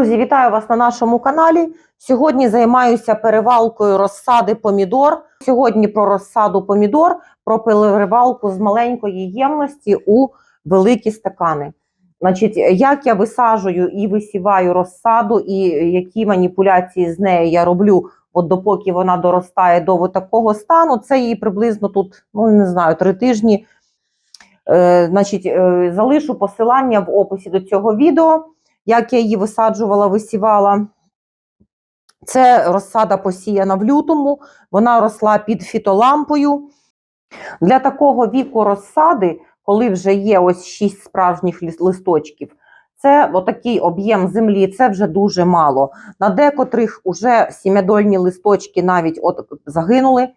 Друзі, вітаю вас на нашому каналі. Сьогодні займаюся перевалкою розсади помідор. Сьогодні про розсаду помідор, про перевалку з маленької ємності у великі стакани. Значить, як я висаджую і висіваю розсаду, і які маніпуляції з нею я роблю, от допоки вона доростає до такого стану, це її приблизно тут, ну не знаю, три тижні. Е, значить, е, залишу посилання в описі до цього відео як я її висаджувала, висівала. Це розсада посіяна в лютому, вона росла під фітолампою. Для такого віку розсади, коли вже є ось 6 справжніх листочків, це отакий об'єм землі, це вже дуже мало. На декотрих уже сім'ядольні листочки навіть от загинули.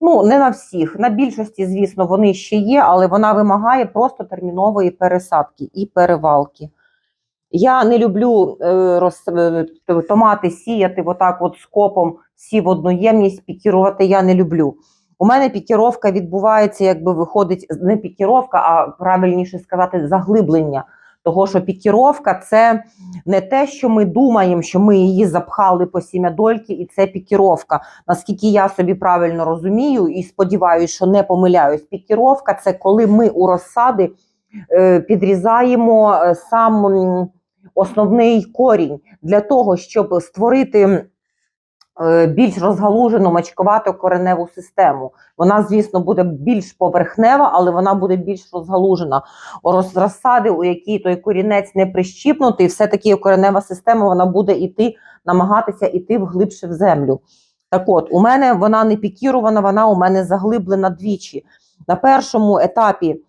Ну, не на всіх. На більшості, звісно, вони ще є, але вона вимагає просто термінової пересадки і перевалки. Я не люблю е, роз, е, томати сіяти отак от скопом всі в одну ємність, пікірувати я не люблю. У мене пікіровка відбувається, якби виходить не пікіровка, а правильніше сказати, заглиблення. Того, що пікіровка це не те, що ми думаємо, що ми її запхали по сім'ядольки, і це пікіровка. Наскільки я собі правильно розумію і сподіваюся, що не помиляюсь, пікіровка це коли ми у розсади е, підрізаємо сам основний корінь для того, щоб створити е, більш розгалужену мачкувату кореневу систему. Вона, звісно, буде більш поверхнева, але вона буде більш розгалужена. Розсади, у якій той корінець не прищіпнутий, все-таки коренева система вона буде іти, намагатися іти вглибше в землю. Так от, у мене вона не пікірована, вона у мене заглиблена двічі. На першому етапі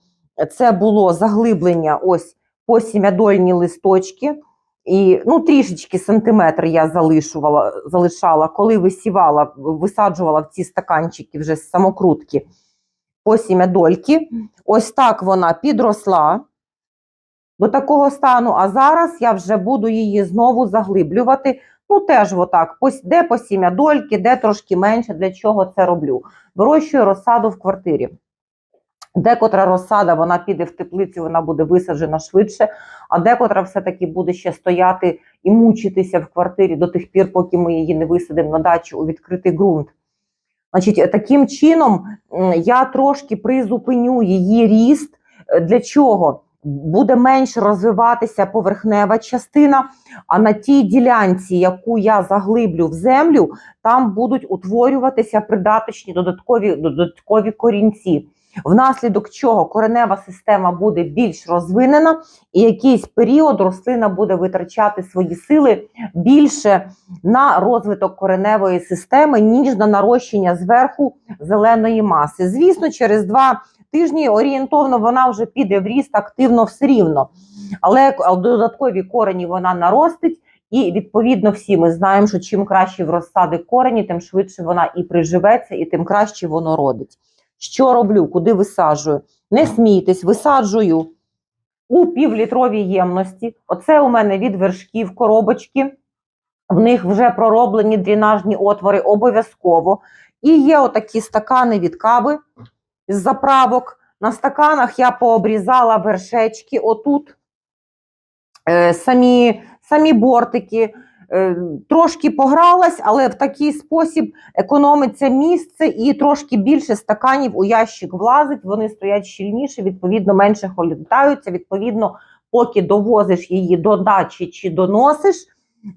це було заглиблення ось по сім'ядольні листочки. І ну, трішечки сантиметр я залишувала, залишала, коли висівала, висаджувала в ці стаканчики вже з самокрутки по сім'ядольки. Ось так вона підросла до такого стану. А зараз я вже буду її знову заглиблювати. Ну, теж отак, де по сім'ядольки, де трошки менше, для чого це роблю. Вирощую розсаду в квартирі. Декотра розсада вона піде в теплицю, вона буде висаджена швидше, а декотра все-таки буде ще стояти і мучитися в квартирі до тих пір, поки ми її не висадимо на дачу у відкритий ґрунт. Значить, таким чином я трошки призупиню її ріст. Для чого? Буде менше розвиватися поверхнева частина, а на тій ділянці, яку я заглиблю в землю, там будуть утворюватися придаточні додаткові, додаткові корінці. Внаслідок чого коренева система буде більш розвинена, і якийсь період рослина буде витрачати свої сили більше на розвиток кореневої системи, ніж на нарощення зверху зеленої маси. Звісно, через два тижні орієнтовно вона вже піде в ріст активно все рівно, але додаткові корені вона наростить. І відповідно всі ми знаємо, що чим краще в розсади корені, тим швидше вона і приживеться, і тим краще воно родить. Що роблю? Куди висаджую? Не смійтесь, висаджую у півлітровій ємності. Оце у мене від вершків коробочки. В них вже пророблені дренажні отвори обов'язково. І є отакі стакани від кави з заправок. На стаканах я пообрізала вершечки отут. Е, самі, самі бортики. Е, трошки погралась, але в такий спосіб економиться місце і трошки більше стаканів у ящик влазить. Вони стоять щільніше, відповідно, менше холодаються. Відповідно, поки довозиш її до дачі чи доносиш,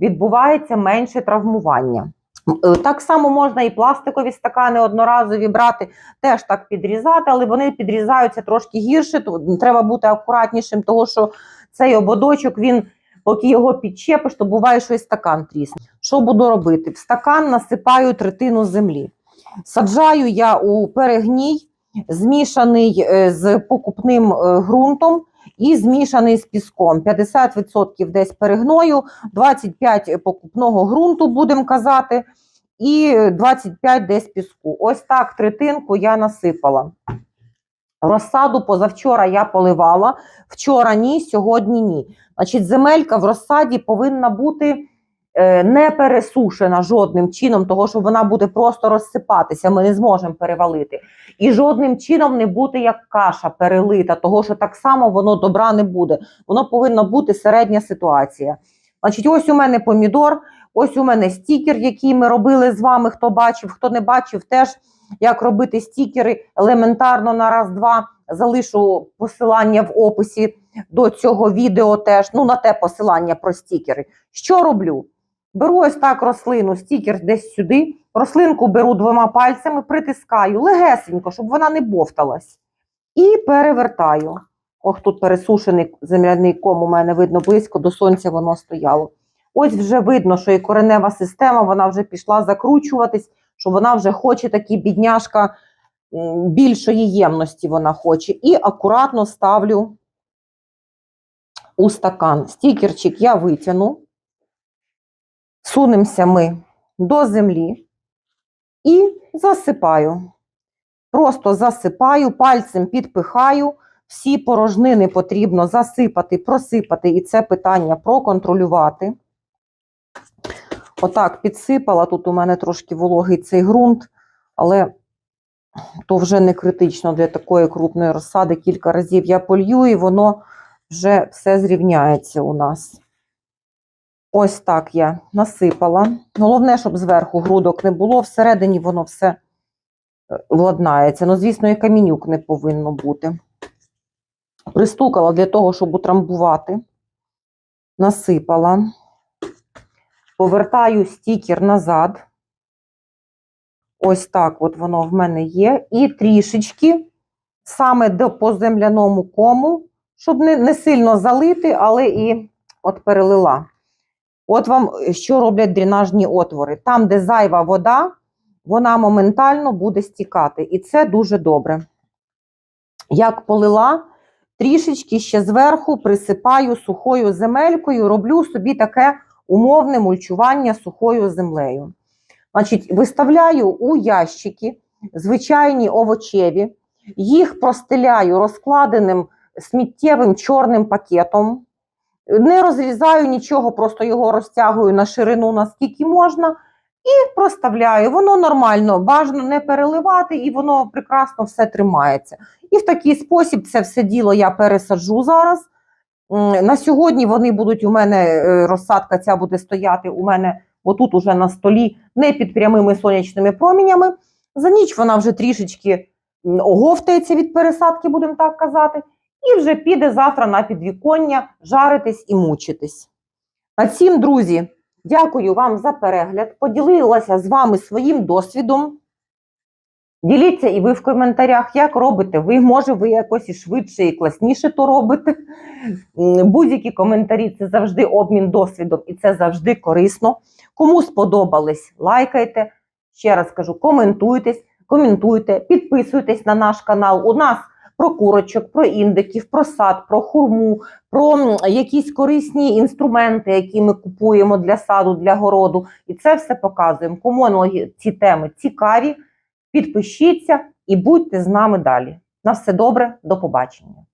відбувається менше травмування. Е, Так само можна і пластикові стакани одноразові брати, теж так підрізати, але вони підрізаються трошки гірше. То треба бути акуратнішим, тому що цей ободочок він. Поки його підчепиш, то буває, що стакан трісне. Що буду робити? В стакан насипаю третину землі. Саджаю я у перегній, змішаний е, з покупним е, ґрунтом і змішаний з піском. 50% десь перегною, 25% покупного ґрунту, будемо казати, і 25% десь піску. Ось так третинку я насипала. Розсаду позавчора я поливала, вчора ні, сьогодні ні. Значить, земелька в розсаді повинна бути е, не пересушена жодним чином, того що вона буде просто розсипатися, ми не зможемо перевалити. І жодним чином не бути як каша перелита, того що так само воно добра не буде. Воно повинна бути середня ситуація. Значить, ось у мене помідор, ось у мене стікер, який ми робили з вами. Хто бачив, хто не бачив, теж як робити стікери елементарно на раз-два. Залишу посилання в описі до цього відео теж, ну на те посилання про стікери. Що роблю? Беру ось так рослину, стікер десь сюди, рослинку беру двома пальцями, притискаю легесенько, щоб вона не бовталась. І перевертаю. Ох, тут пересушений земляний ком у мене видно близько, до сонця воно стояло. Ось вже видно, що і коренева система вона вже пішла закручуватись, що вона вже хоче такі бідняшка більшої ємності вона хоче. І акуратно ставлю у стакан. Стікерчик я витягну. Сунемося ми до землі і засипаю. Просто засипаю, пальцем підпихаю. Всі порожнини потрібно засипати, просипати і це питання проконтролювати. Отак підсипала. Тут у мене трошки вологий цей ґрунт, але то вже не критично для такої крупної розсади. Кілька разів я полью, і воно вже все зрівняється у нас. Ось так я насипала. Головне, щоб зверху грудок не було, всередині воно все е, владнається. Ну, звісно, і камінюк не повинно бути. Пристукала для того, щоб утрамбувати. Насипала. Повертаю стікер назад. Ось так от воно в мене є. І трішечки саме до по земляному кому, щоб не, не сильно залити, але і от перелила. От вам що роблять дренажні отвори. Там, де зайва вода, вона моментально буде стікати. І це дуже добре. Як полила, трішечки ще зверху присипаю сухою земелькою, роблю собі таке умовне мульчування сухою землею. Значить, виставляю у ящики звичайні овочеві, їх простеляю розкладеним сміттєвим чорним пакетом. Не розрізаю нічого, просто його розтягую на ширину, наскільки можна, і проставляю. Воно нормально, бажано не переливати, і воно прекрасно все тримається. І в такий спосіб це все діло я пересаджу зараз. На сьогодні вони будуть у мене, е, розсадка ця буде стояти у мене отут уже на столі, не під прямими сонячними промінями. За ніч вона вже трішечки оговтається від пересадки, будемо так казати, і вже піде завтра на підвіконня жаритись і мучитись. На цім, друзі, дякую вам за перегляд. Поділилася з вами своїм досвідом. Діліться і ви в коментарях, як робите. Ви, може, ви якось і швидше і класніше то робите. Будь-які коментарі це завжди обмін досвідом і це завжди корисно. Кому сподобались, лайкайте. Ще раз кажу, коментуйтесь, коментуйте, підписуйтесь на наш канал. У нас про курочок, про індиків, про сад, про хурму, про якісь корисні інструменти, які ми купуємо для саду, для городу. І це все показуємо. Кому ці теми цікаві, підпишіться і будьте з нами далі. На все добре, до побачення.